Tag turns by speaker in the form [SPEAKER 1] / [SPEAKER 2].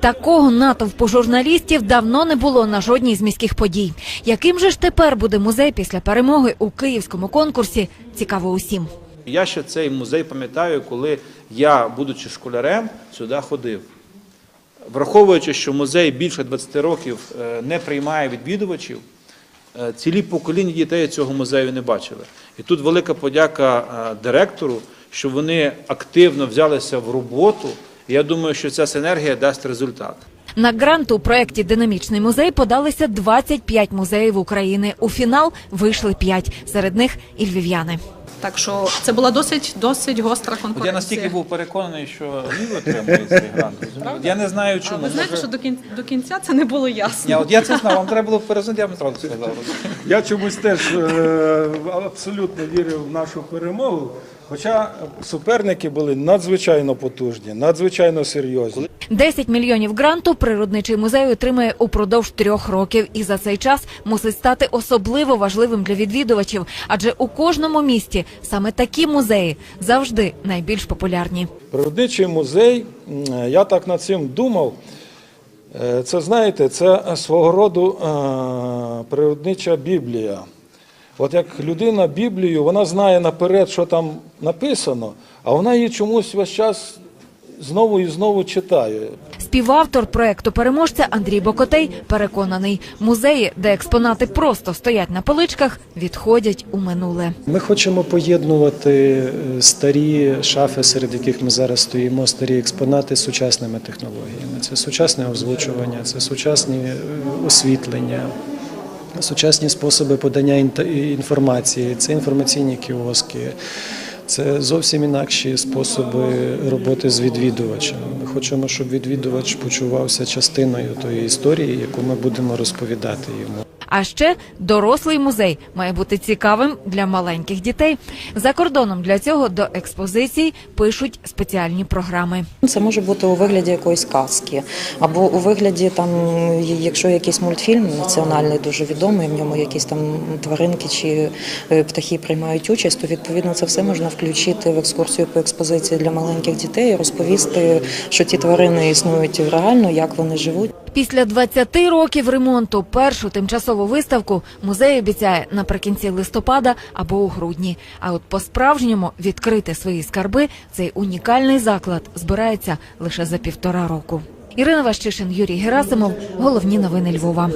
[SPEAKER 1] Такого натовпу журналістів давно не було на жодній з міських подій. Яким же ж тепер буде музей після перемоги у київському конкурсі? Цікаво усім.
[SPEAKER 2] Я ще цей музей пам'ятаю, коли я, будучи школярем, сюди ходив. Враховуючи, що музей більше 20 років е, не приймає відвідувачів, е, цілі покоління дітей цього музею не бачили. І тут велика подяка е, директору, що вони активно взялися в роботу. Я думаю, що ця синергія дасть результат.
[SPEAKER 1] На грант у проєкті Динамічний музей подалися 25 музеїв України. У фінал вийшли 5, серед них і львів'яни.
[SPEAKER 3] Так що це була досить досить гостра
[SPEAKER 2] От
[SPEAKER 3] конкуренція.
[SPEAKER 2] я настільки був переконаний, що Львів отримує цей грант. Я не знаю,
[SPEAKER 3] А
[SPEAKER 2] чому.
[SPEAKER 3] ви знаєте, що до кінця, до кінця це не було ясно.
[SPEAKER 2] Ні, от я це знав, вам треба було перезвонити, я вам сказав.
[SPEAKER 4] Я чомусь теж е, абсолютно вірив в нашу перемогу. Хоча суперники були надзвичайно потужні, надзвичайно серйозні.
[SPEAKER 1] 10 мільйонів гранту природничий музей отримає упродовж трьох років, і за цей час мусить стати особливо важливим для відвідувачів, адже у кожному місті саме такі музеї завжди найбільш популярні.
[SPEAKER 4] Природничий музей, я так над цим думав. Е, Це знаєте, це свого роду е, природнича Біблія. От як людина Біблію, вона знає наперед, що там написано, а вона її чомусь весь час знову і знову читає.
[SPEAKER 1] Співавтор проекту переможця Андрій Бокотей переконаний, музеї, де експонати просто стоять на поличках, відходять у минуле.
[SPEAKER 5] Ми хочемо поєднувати е, старі шафи, серед яких ми зараз стоїмо, старі експонати з сучасними технологіями. Це сучасне озвучування, це сучасні е, освітлення, сучасні способи подання інформації, це інформаційні кіоски. Це зовсім інакші способи роботи з відвідувачем. Ми хочемо, щоб відвідувач почувався частиною тої історії, яку ми будемо розповідати йому.
[SPEAKER 1] А ще дорослий музей має бути цікавим для маленьких дітей. За кордоном для цього до експозицій пишуть спеціальні програми.
[SPEAKER 6] Це може бути у вигляді якоїсь казки, або у вигляді там, якщо якийсь мультфільм національний дуже відомий, в ньому якісь там тваринки чи е, птахи приймають участь, то відповідно це все можна включити в екскурсію по експозиції для маленьких дітей, і розповісти, що ті тварини існують реально, як вони живуть.
[SPEAKER 1] Після 20 років ремонту першу тимчасову виставку музей обіцяє наприкінці листопада або у грудні. А от по-справжньому відкрити свої скарби цей унікальний заклад збирається лише за півтора року. Ірина Ващишин, Юрій Герасимов. Головні новини Львова.